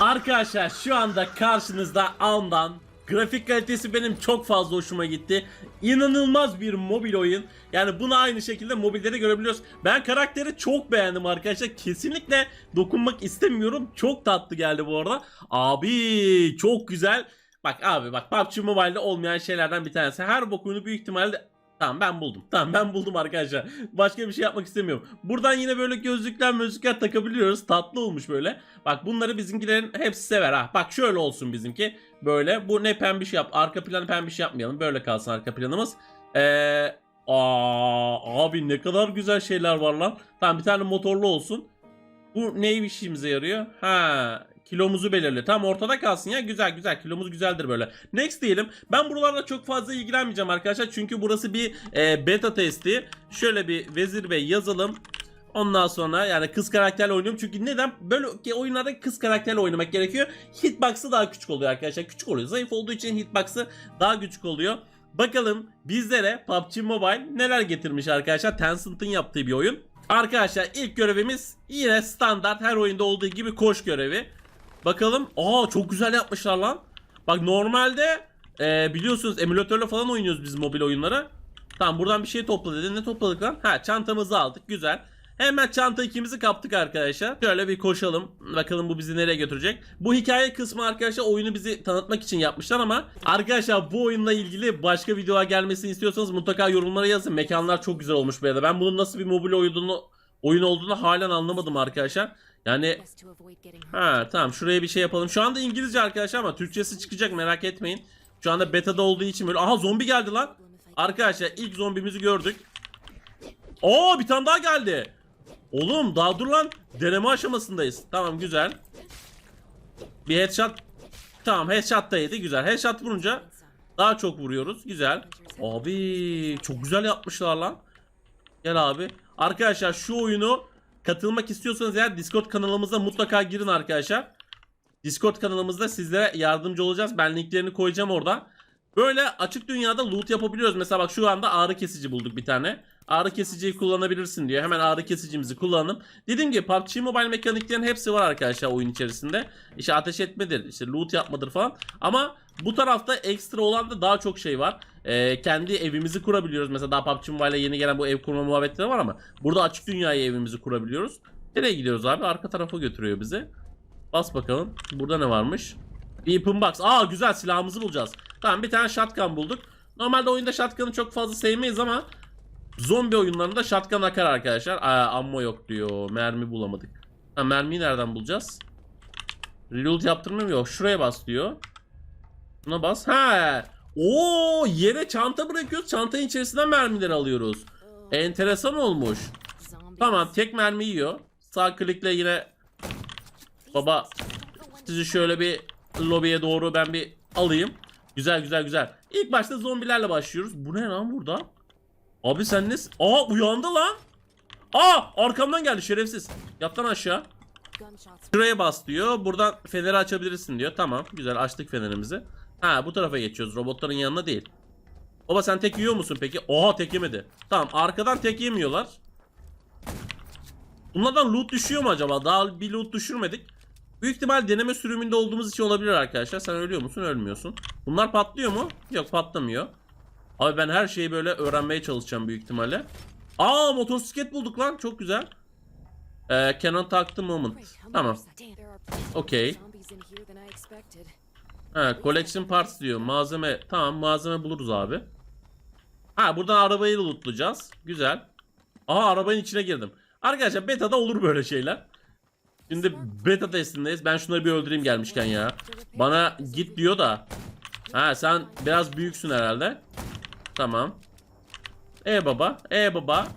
Arkadaşlar şu anda karşınızda Alman. Grafik kalitesi benim çok fazla hoşuma gitti. İnanılmaz bir mobil oyun. Yani bunu aynı şekilde mobilde de görebiliyoruz. Ben karakteri çok beğendim arkadaşlar. Kesinlikle dokunmak istemiyorum. Çok tatlı geldi bu arada. Abi çok güzel. Bak abi bak PUBG Mobile'de olmayan şeylerden bir tanesi. Her bokunu büyük ihtimalle Tamam ben buldum. Tamam ben buldum arkadaşlar. Başka bir şey yapmak istemiyorum. Buradan yine böyle gözlükler gözlükler takabiliyoruz. Tatlı olmuş böyle. Bak bunları bizimkilerin hepsi sever ha. Bak şöyle olsun bizimki. Böyle. Bu ne pembiş yap. Arka planı pembiş yapmayalım. Böyle kalsın arka planımız. Eee... Aa, abi ne kadar güzel şeyler var lan. Tamam bir tane motorlu olsun. Bu ne işimize yarıyor? Ha kilomuzu belirli. Tam ortada kalsın ya. Güzel güzel. Kilomuz güzeldir böyle. Next diyelim. Ben buralarla çok fazla ilgilenmeyeceğim arkadaşlar. Çünkü burası bir e, beta testi. Şöyle bir Vezir Bey yazalım. Ondan sonra yani kız karakterle oynuyorum. Çünkü neden? Böyle oyunlarda kız karakterle oynamak gerekiyor. Hitbox'ı daha küçük oluyor arkadaşlar. Küçük oluyor. Zayıf olduğu için hitbox'ı daha küçük oluyor. Bakalım bizlere PUBG Mobile neler getirmiş arkadaşlar. Tencent'ın yaptığı bir oyun. Arkadaşlar ilk görevimiz yine standart her oyunda olduğu gibi koş görevi. Bakalım. Aa çok güzel yapmışlar lan. Bak normalde e, biliyorsunuz emülatörle falan oynuyoruz biz mobil oyunları. Tamam buradan bir şey topla dedi. Ne topladık lan? Ha çantamızı aldık. Güzel. Hemen çanta ikimizi kaptık arkadaşlar. Şöyle bir koşalım. Bakalım bu bizi nereye götürecek. Bu hikaye kısmı arkadaşlar oyunu bizi tanıtmak için yapmışlar ama arkadaşlar bu oyunla ilgili başka videolar gelmesini istiyorsanız mutlaka yorumlara yazın. Mekanlar çok güzel olmuş bu arada. Ben bunun nasıl bir mobil oyunu oyun olduğunu halen anlamadım arkadaşlar. Yani Ha tamam şuraya bir şey yapalım. Şu anda İngilizce arkadaşlar ama Türkçesi çıkacak merak etmeyin. Şu anda beta'da olduğu için böyle. Aha zombi geldi lan. Arkadaşlar ilk zombimizi gördük. Oo bir tane daha geldi. Oğlum daha dur lan. Deneme aşamasındayız. Tamam güzel. Bir headshot. Tamam headshot da yedi güzel. Headshot vurunca daha çok vuruyoruz. Güzel. Abi çok güzel yapmışlar lan. Gel abi. Arkadaşlar şu oyunu katılmak istiyorsanız eğer Discord kanalımıza mutlaka girin arkadaşlar. Discord kanalımızda sizlere yardımcı olacağız. Ben linklerini koyacağım orada. Böyle açık dünyada loot yapabiliyoruz. Mesela bak şu anda ağrı kesici bulduk bir tane. Ağrı kesiciyi kullanabilirsin diyor. Hemen ağrı kesicimizi kullanalım. Dediğim gibi PUBG Mobile mekaniklerin hepsi var arkadaşlar oyun içerisinde. İşte ateş etmedir, işte loot yapmadır falan. Ama bu tarafta ekstra olan da daha çok şey var. Ee, kendi evimizi kurabiliyoruz. Mesela daha PUBG Mobile'e yeni gelen bu ev kurma muhabbetleri var ama burada açık dünyaya evimizi kurabiliyoruz. Nereye gidiyoruz abi? Arka tarafa götürüyor bizi. Bas bakalım. Burada ne varmış? Weapon box. Aa güzel silahımızı bulacağız. Tamam bir tane shotgun bulduk. Normalde oyunda shotgun'ı çok fazla sevmeyiz ama zombi oyunlarında shotgun akar arkadaşlar. Aa ammo yok diyor. Mermi bulamadık. Ha mermiyi nereden bulacağız? Reload yaptırmıyor yok. Şuraya bas diyor. Buna bas. Ha. Oo yere çanta bırakıyoruz. Çantanın içerisinden mermileri alıyoruz. Enteresan olmuş. Tamam tek mermi yiyor. Sağ klikle yine baba sizi şöyle bir lobiye doğru ben bir alayım. Güzel güzel güzel. İlk başta zombilerle başlıyoruz. Bu ne lan burada? Abi sen ne? Aa uyandı lan. Aa arkamdan geldi şerefsiz. Yat aşağı. Şuraya bas diyor. Buradan feneri açabilirsin diyor. Tamam güzel açtık fenerimizi. Ha bu tarafa geçiyoruz. Robotların yanına değil. Baba sen tek yiyor musun peki? Oha tek yemedi. Tamam arkadan tek yemiyorlar. Bunlardan loot düşüyor mu acaba? Daha bir loot düşürmedik. Büyük ihtimal deneme sürümünde olduğumuz için olabilir arkadaşlar. Sen ölüyor musun? Ölmüyorsun. Bunlar patlıyor mu? Yok patlamıyor. Abi ben her şeyi böyle öğrenmeye çalışacağım büyük ihtimalle. Aa motosiklet bulduk lan. Çok güzel. Ee, Canon taktı moment. Tamam. Okey. Ha, collection parts diyor. Malzeme. Tamam malzeme buluruz abi. Ha buradan arabayı lootlayacağız. Güzel. Aha arabanın içine girdim. Arkadaşlar beta'da olur böyle şeyler. Şimdi beta testindeyiz. Ben şunları bir öldüreyim gelmişken ya. Bana git diyor da. Ha sen biraz büyüksün herhalde. Tamam. E baba. E baba.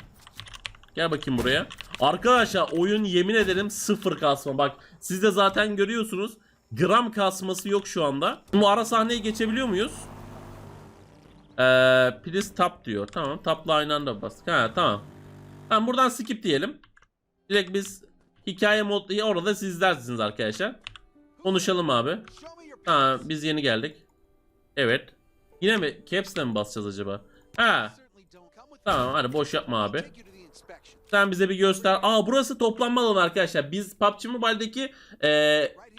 Gel bakayım buraya. Arkadaşlar oyun yemin ederim sıfır kasma. Bak siz de zaten görüyorsunuz. Gram kasması yok şu anda. Bu ara sahneye geçebiliyor muyuz? Ee, please tap diyor. Tamam. Tapla aynı anda bas. Ha tamam. Tamam buradan skip diyelim. Direkt biz hikaye modlu orada siz izlersiniz arkadaşlar. Konuşalım abi. Ha biz yeni geldik. Evet. Yine mi? Caps'le mi basacağız acaba? Ha. Tamam hadi boş yapma abi. Sen bize bir göster. Aa burası toplanma alanı arkadaşlar. Biz PUBG Mobile'deki e,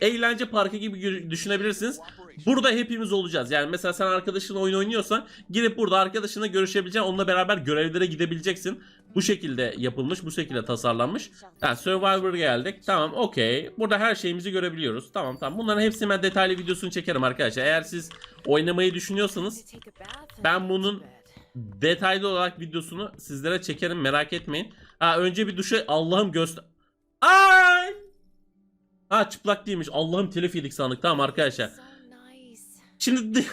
eğlence parkı gibi düşünebilirsiniz. Burada hepimiz olacağız. Yani mesela sen arkadaşınla oyun oynuyorsan girip burada arkadaşınla görüşebileceksin. Onunla beraber görevlere gidebileceksin. Bu şekilde yapılmış, bu şekilde tasarlanmış. Yani Survivor geldik. Tamam, okey. Burada her şeyimizi görebiliyoruz. Tamam, tamam. Bunların hepsini ben detaylı videosunu çekerim arkadaşlar. Eğer siz oynamayı düşünüyorsanız ben bunun detaylı olarak videosunu sizlere çekerim merak etmeyin. Ha önce bir duşa Allah'ım göster. Ay! Ha çıplak değilmiş. Allah'ım telif yedik sandık. Tamam arkadaşlar. Şimdi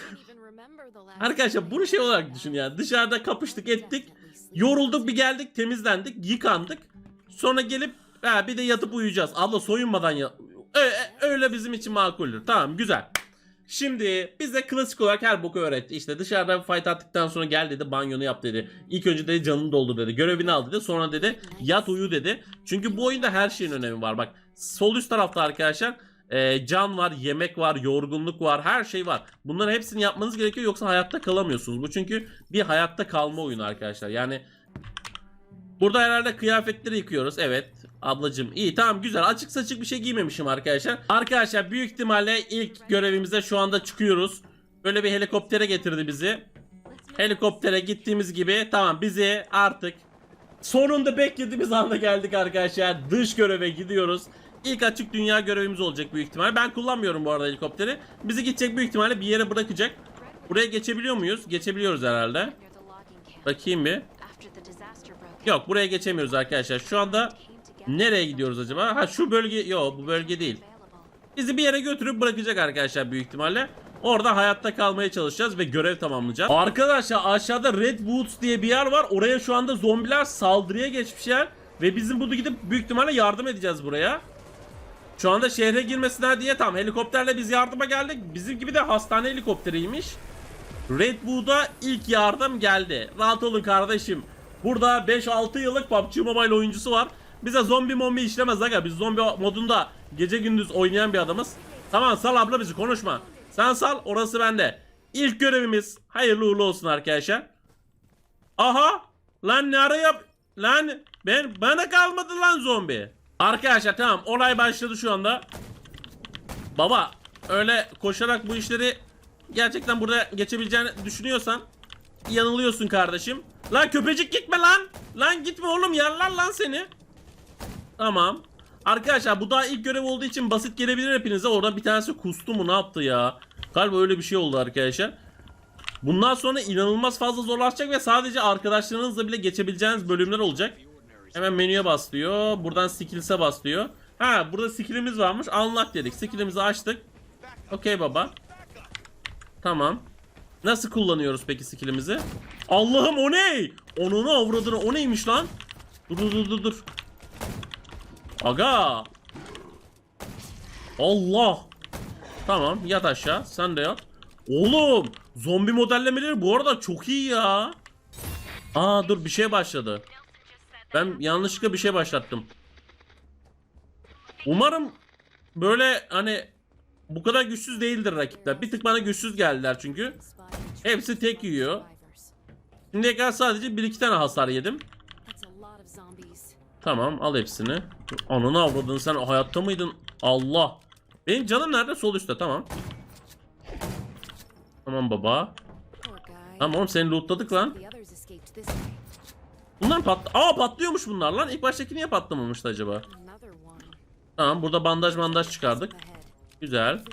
arkadaşlar bunu şey olarak düşün ya. Dışarıda kapıştık ettik. Yorulduk bir geldik temizlendik yıkandık. Sonra gelip ha, bir de yatıp uyuyacağız. Abla soyunmadan ya. Ö- öyle bizim için makuldür. Tamam güzel. Şimdi bize klasik olarak her boku öğretti. İşte dışarıda fight attıktan sonra gel dedi banyonu yap dedi. İlk önce dedi canını doldur dedi. Görevini al dedi. Sonra dedi yat uyu dedi. Çünkü bu oyunda her şeyin önemi var. Bak sol üst tarafta arkadaşlar e, can var, yemek var, yorgunluk var, her şey var. Bunların hepsini yapmanız gerekiyor yoksa hayatta kalamıyorsunuz. Bu çünkü bir hayatta kalma oyunu arkadaşlar. Yani Burada herhalde kıyafetleri yıkıyoruz. Evet. Ablacım iyi tamam güzel. Açık saçık bir şey giymemişim arkadaşlar. Arkadaşlar büyük ihtimalle ilk görevimize şu anda çıkıyoruz. Böyle bir helikoptere getirdi bizi. Helikoptere gittiğimiz gibi tamam bizi artık sonunda beklediğimiz anda geldik arkadaşlar. Dış göreve gidiyoruz. İlk açık dünya görevimiz olacak büyük ihtimalle. Ben kullanmıyorum bu arada helikopteri. Bizi gidecek büyük ihtimalle bir yere bırakacak. Buraya geçebiliyor muyuz? Geçebiliyoruz herhalde. Bakayım bir. Yok buraya geçemiyoruz arkadaşlar. Şu anda nereye gidiyoruz acaba? Ha şu bölge yok bu bölge değil. Bizi bir yere götürüp bırakacak arkadaşlar büyük ihtimalle. Orada hayatta kalmaya çalışacağız ve görev tamamlayacağız. Arkadaşlar aşağıda Red Woods diye bir yer var. Oraya şu anda zombiler saldırıya geçmişler. Ve bizim bunu gidip büyük ihtimalle yardım edeceğiz buraya. Şu anda şehre girmesinler diye tam helikopterle biz yardıma geldik. Bizim gibi de hastane helikopteriymiş. Redwood'a ilk yardım geldi. Rahat olun kardeşim. Burada 5-6 yıllık PUBG Mobile oyuncusu var. Bize zombi mombi işlemez aga. Biz zombi modunda gece gündüz oynayan bir adamız. Tamam sal abla bizi konuşma. Sen sal orası bende. İlk görevimiz hayırlı uğurlu olsun arkadaşlar. Aha! Lan ne ara yap? Lan ben bana kalmadı lan zombi. Arkadaşlar tamam olay başladı şu anda. Baba öyle koşarak bu işleri gerçekten burada geçebileceğini düşünüyorsan yanılıyorsun kardeşim. Lan köpecik gitme lan. Lan gitme oğlum yerler lan seni. Tamam. Arkadaşlar bu daha ilk görev olduğu için basit gelebilir hepinize. Orada bir tanesi kustu mu ne yaptı ya? Galiba öyle bir şey oldu arkadaşlar. Bundan sonra inanılmaz fazla zorlaşacak ve sadece arkadaşlarınızla bile geçebileceğiniz bölümler olacak. Hemen menüye bas diyor. Buradan skills'e bas diyor. Ha burada skillimiz varmış. Unlock dedik. Skillimizi açtık. Okey baba. Tamam. Nasıl kullanıyoruz peki skillimizi? Allah'ım o ne? Onunu avradını o neymiş lan? Dur dur dur dur. Aga. Allah. Tamam yat aşağı. Sen de yat. Oğlum zombi modellemeleri bu arada çok iyi ya. Aa dur bir şey başladı. Ben yanlışlıkla bir şey başlattım. Umarım böyle hani bu kadar güçsüz değildir rakipler. Bir tık bana güçsüz geldiler çünkü. Hepsi tek yiyor. Şimdiye kadar sadece bir iki tane hasar yedim. Tamam al hepsini. Ananı avradın sen hayatta mıydın? Allah. Benim canım nerede? Sol üstte tamam. Tamam baba. Tamam oğlum seni lootladık lan. Bunlar pat... Aa patlıyormuş bunlar lan. İlk baştaki niye patlamamıştı acaba? Tamam burada bandaj bandaj çıkardık. Güzel.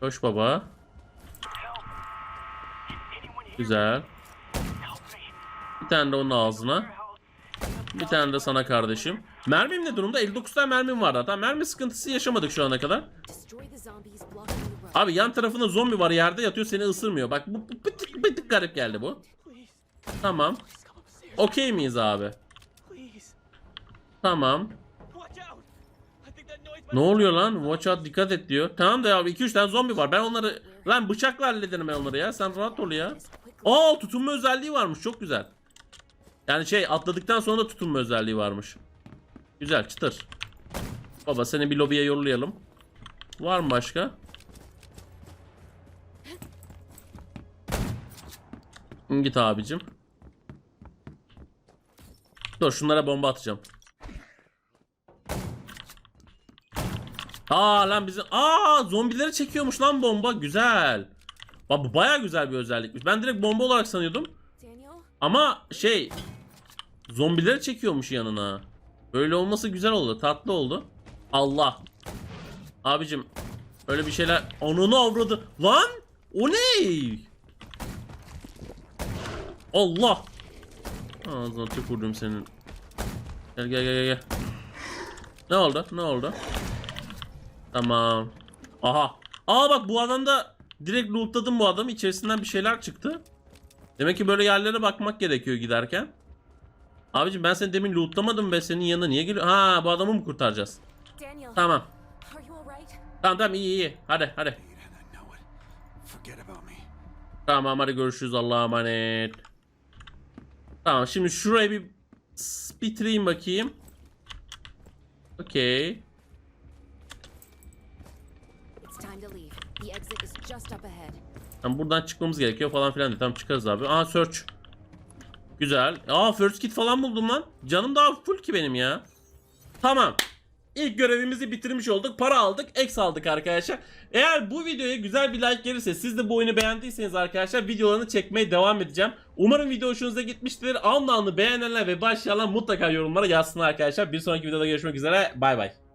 Koş baba. Güzel. Bir tane de onun ağzına. Bir tane de sana kardeşim. Mermim ne durumda? 59 tane mermim var zaten. Mermi sıkıntısı yaşamadık şu ana kadar. Abi yan tarafında zombi var yerde yatıyor seni ısırmıyor. Bak bu, bu bir, tık, garip geldi bu. Tamam. Okey miyiz abi? Tamam. Ne oluyor lan? Watch out dikkat et diyor. Tamam da ya 2-3 tane zombi var. Ben onları lan bıçakla hallederim ben onları ya. Sen rahat ol ya. Aa tutunma özelliği varmış. Çok güzel. Yani şey atladıktan sonra da tutunma özelliği varmış. Güzel çıtır. Baba seni bir lobiye yollayalım. Var mı başka? Git abicim. Dur şunlara bomba atacağım. Aa lan bizim aa zombileri çekiyormuş lan bomba güzel. Bak bu baya güzel bir özellikmiş. Ben direkt bomba olarak sanıyordum. Ama şey zombileri çekiyormuş yanına. Böyle olması güzel oldu. Tatlı oldu. Allah. Abicim öyle bir şeyler onunu avradı. Lan o ne? Allah. Ağzına tükürdüm senin. Gel gel gel gel. Ne oldu? Ne oldu? Tamam. Aha. Aa bak bu adamda direkt lootladım bu adamı. İçerisinden bir şeyler çıktı. Demek ki böyle yerlere bakmak gerekiyor giderken. Abicim ben seni demin lootlamadım ve senin yanına niye geliyor? Ha bu adamı mı kurtaracağız? Daniel? Tamam. Tamam tamam iyi iyi. Hadi hadi. Tamam hadi görüşürüz Allah'a emanet. Tamam şimdi şuraya bir bitireyim bakayım. Okey. It's time to leave. The exit is just up ahead. Tamam buradan çıkmamız gerekiyor falan filan diye. Tamam çıkarız abi. Aa search. Güzel. Aa first kit falan buldum lan. Canım daha full ki benim ya. Tamam. İlk görevimizi bitirmiş olduk. Para aldık. X aldık arkadaşlar. Eğer bu videoya güzel bir like gelirse siz de bu oyunu beğendiyseniz arkadaşlar videolarını çekmeye devam edeceğim. Umarım video hoşunuza gitmiştir. Anlı anlı beğenenler ve başlayanlar mutlaka yorumlara yazsın arkadaşlar. Bir sonraki videoda görüşmek üzere. Bay bay.